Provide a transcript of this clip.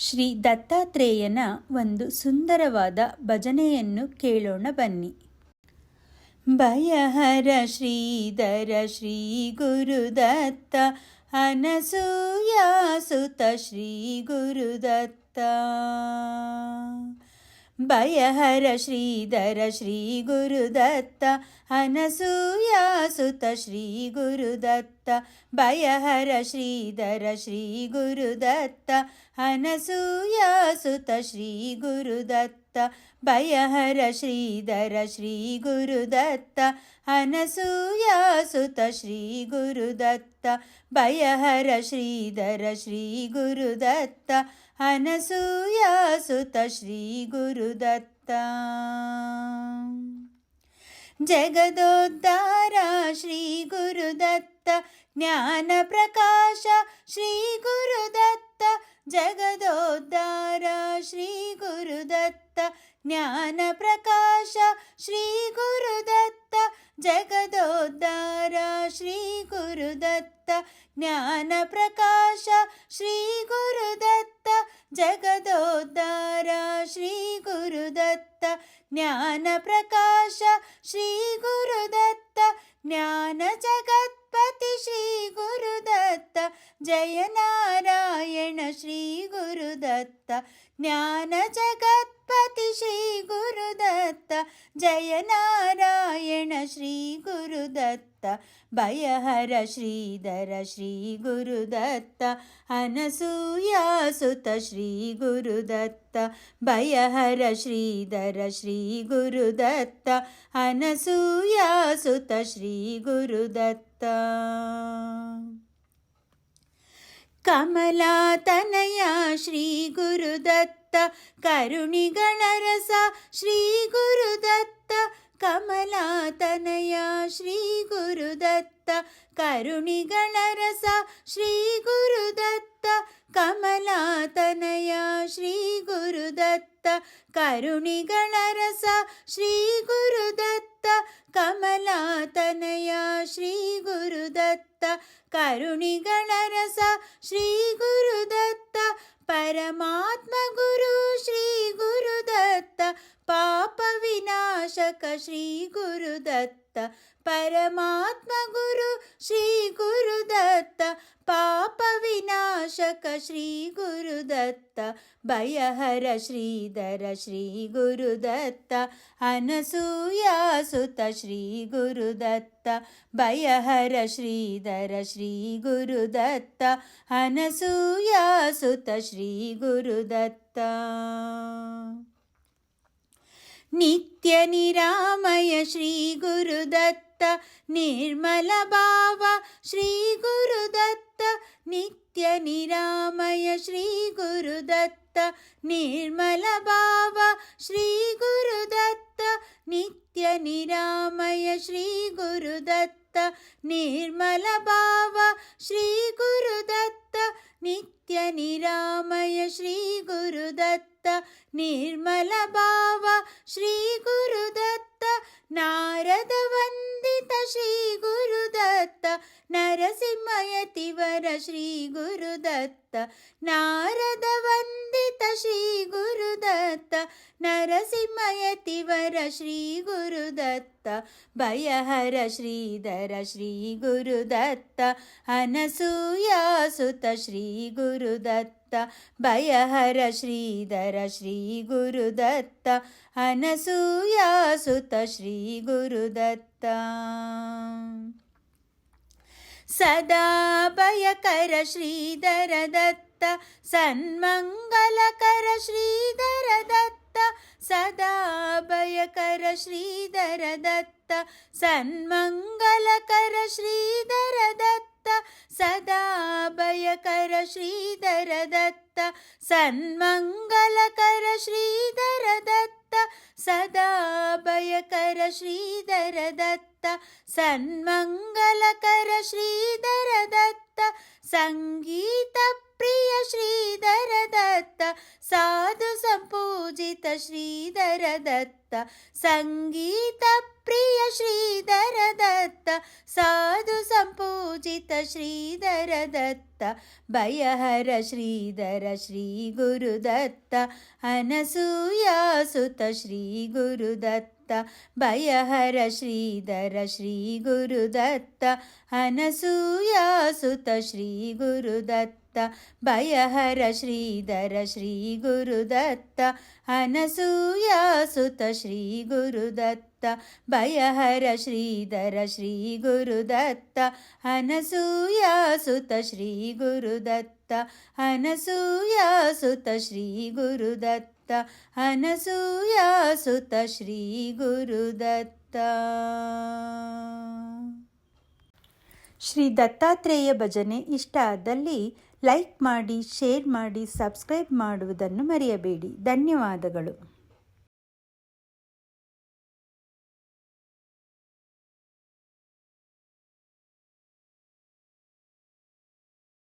ಶ್ರೀ ದತ್ತಾತ್ರೇಯನ ಒಂದು ಸುಂದರವಾದ ಭಜನೆಯನ್ನು ಕೇಳೋಣ ಬನ್ನಿ. ಭಯಹರ ಶ್ರೀಧರ ಶ್ರೀ ಗುರುದತ್ತ ಅನಸೂಯಾಸುತ ಶ್ರೀ ಗುರುದತ್ತ. ಭಯಹರ ಶ್ರೀಧರ ಶ್ರೀ ಗುರುದತ್ತ ಅನಸೂಯಾಸುತ ಶ್ರೀ ಗುರುದತ್ತ. ಭಯಹರ ಶ್ರೀಧರ ಶ್ರೀ ಗುರುದತ್ತ అనసూయాసుత శ్రీ గురుదత్త భయహర శ్రీధర శ్రీ గురుదత్త అనసూయాసుత శ్రీ గురుదత్త భయహర శ్రీధర శ్రీ గురుదత్త అనసూయాసుత శ్రీ గురుదత్త. जगदोद्धार श्रीगुरुदत्त ज्ञानप्रकाश श्रीगुरुदत्त जगदोद्धार श्रीगुरुदत्त ज्ञानप्रकाश श्रीगुरुदत्त जगदोद्धार श्रीगुरुदत्त ज्ञानप्रकाश श्रीगुरुदत्त जगदोद्धार श्रीगुरुदत्त ಜಗದೋದ್ಧಾರ ಶ್ರೀ ಗುರುದತ್ತ ಜ್ಞಾನ ಪ್ರಕಾಶ ಶ್ರೀ ಗುರುದತ್ತ ಜಗದೋದ್ಧಾರ जय नारायण श्रीगुरुदत्त भयहर श्रीधर श्रीगुरुदत्त अनसूयासुत श्रीगुरुदत्त भयहर श्रीधर श्रीगुरुदत्त अनसूयासुत श्रीगुरुदत्त ಕಮಲಾತನಯ ಶ್ರೀ ಗುರುದತ್ತ ಕರುಣಿಗಣರಸ ಶ್ರೀ ಗುರುದತ್ತ ಕಮಲಾತನಯ ಶ್ರೀ ಗುರುದತ್ತ ಕರುಣಿಗಣರಸ ಶ್ರೀ ಗುರುದತ್ತ ಕಮಲಾತನಯ ಶ್ರೀ ಗುರುದತ್ತ ಕರುಣಿಗಣರಸ ಶ್ರೀ ಗುರುದತ್ತ ಕಮಲಾತನಯ ಶ್ರೀ ಗುರುದತ್ತ ಕರುಣಿಗಳ ರಸ ಶ್ರೀ ಗುರುದತ್ತ ಪರಮಾತ್ಮ ಗುರು ಶ್ರೀ పాప వినాశక శ్రీ గురుదత్త పరమాత్మ గురు శ్రీ గురుదత్త పాప వినాశక శ్రీ గురుదత్త భయహర శ్రీధర శ్రీ గురుదత్త అనసూయాసుత శ్రీ గురుదత్త భయహర శ్రీధర శ్రీ గురుదత్త అనసూయాసుత శ్రీ గురుదత్త नित्यनिरामय श्रीगुरुदत्त निर्मलभाव श्रीगुरुदत्त नित्यनिरामय श्रीगुरुदत्त निर्मलभाव श्रीगुरुदत्त नित्यनिरामय श्रीगुरुदत्त निर्मलभाव श्रीगुरुदत्त नित्यनिरामय श्रीगुरुदत्त। ಗುರುದತ್ತ ನಿರ್ಮಲ ಭಾವ. ಶ್ರೀ ಗುರುದತ್ತ ನಾರದ ವಂದಿತ. ಶ್ರೀ ಗುರುದತ್ತ ನರಸಿಂಹಯತಿವರ ಶ್ರೀ ಗುರುದತ್ತ ನಾರದ ವಂದಿತ. ಶ್ರೀ ಗುರುದತ್ತ ನರಸಿಂಹಯತಿವರ ಶ್ರೀ ಗುರುದತ್ತ ಭಯಹರ ಶ್ರೀಧರ. ಶ್ರೀ ಗುರುದತ್ತ ಅನಸೂಯಾಸುತ. ಶ್ರೀ ಗುರುದತ್ತ భయహర శ్రీధర శ్రీ గురుదత్త అనసూయాసుత శ్రీ గురుదత్త సదా భయకర శ్రీధర దత్త సన్మంగళకర శ్రీధర దత్త సదా భయకర శ్రీధర దత్త సన్మంగళకర శ్రీధర దత్త. सदाभयकर श्रीधर दत्त सन्मङ्गलकर श्रीधर दत्त सदा भयकर श्रीधर दत्त सन्मङ्गलकर श्रीधर दत्त सङ्गीतप्रिय श्रीधर दत्त साधु सम्पूजित श्रीधर दत्त सङ्गीतप्रिय श्रीधर दत्त साधु सम्पूजित श्रीधर दत्त। ಶ್ರೀಧರ ದತ್ತ ಸಾಧು ಸಂಪೂಜಿತ ಶ್ರೀಧರ ದತ್ತ ಭಯಹರ ಶ್ರೀಧರ ಶ್ರೀ ಗುರುದತ್ತ ಅನಸೂಯಾಸುತ ಶ್ರೀ ಗುರುದತ್ತ ಭಯಹರ ಶ್ರೀಧರ ಶ್ರೀ ಗುರುದತ್ತ ಅನಸೂಯಾಸುತ ಶ್ರೀ ಗುರುದತ್ತ ಭಯಹರ ಶ್ರೀಧರ ಶ್ರೀ ಗುರುದತ್ತ ಅನಸೂಯಾಸುತ ಶ್ರೀ ಗುರುದತ್ತ ಭಯಹರ ಶ್ರೀಧರ ಶ್ರೀ ಗುರುದತ್ತ ಅನಸೂಯಾಸುತ ಶ್ರೀ ಗುರುದತ್ತ ಅನಸೂಯಾಸುತ ಶ್ರೀ ಗುರುದತ್ತ ಅನಸೂಯಾಸುತ ಶ್ರೀ ಗುರುದತ್ತ ಶ್ರೀ ದತ್ತಾತ್ರೇಯ ಭಜನೆ ಇಷ್ಟ ಆದಲ್ಲಿ ಲೈಕ್ ಮಾಡಿ, ಶೇರ್ ಮಾಡಿ, ಸಬ್ಸ್ಕ್ರೈಬ್ ಮಾಡುವುದನ್ನು ಮರೆಯಬೇಡಿ. ಧನ್ಯವಾದಗಳು.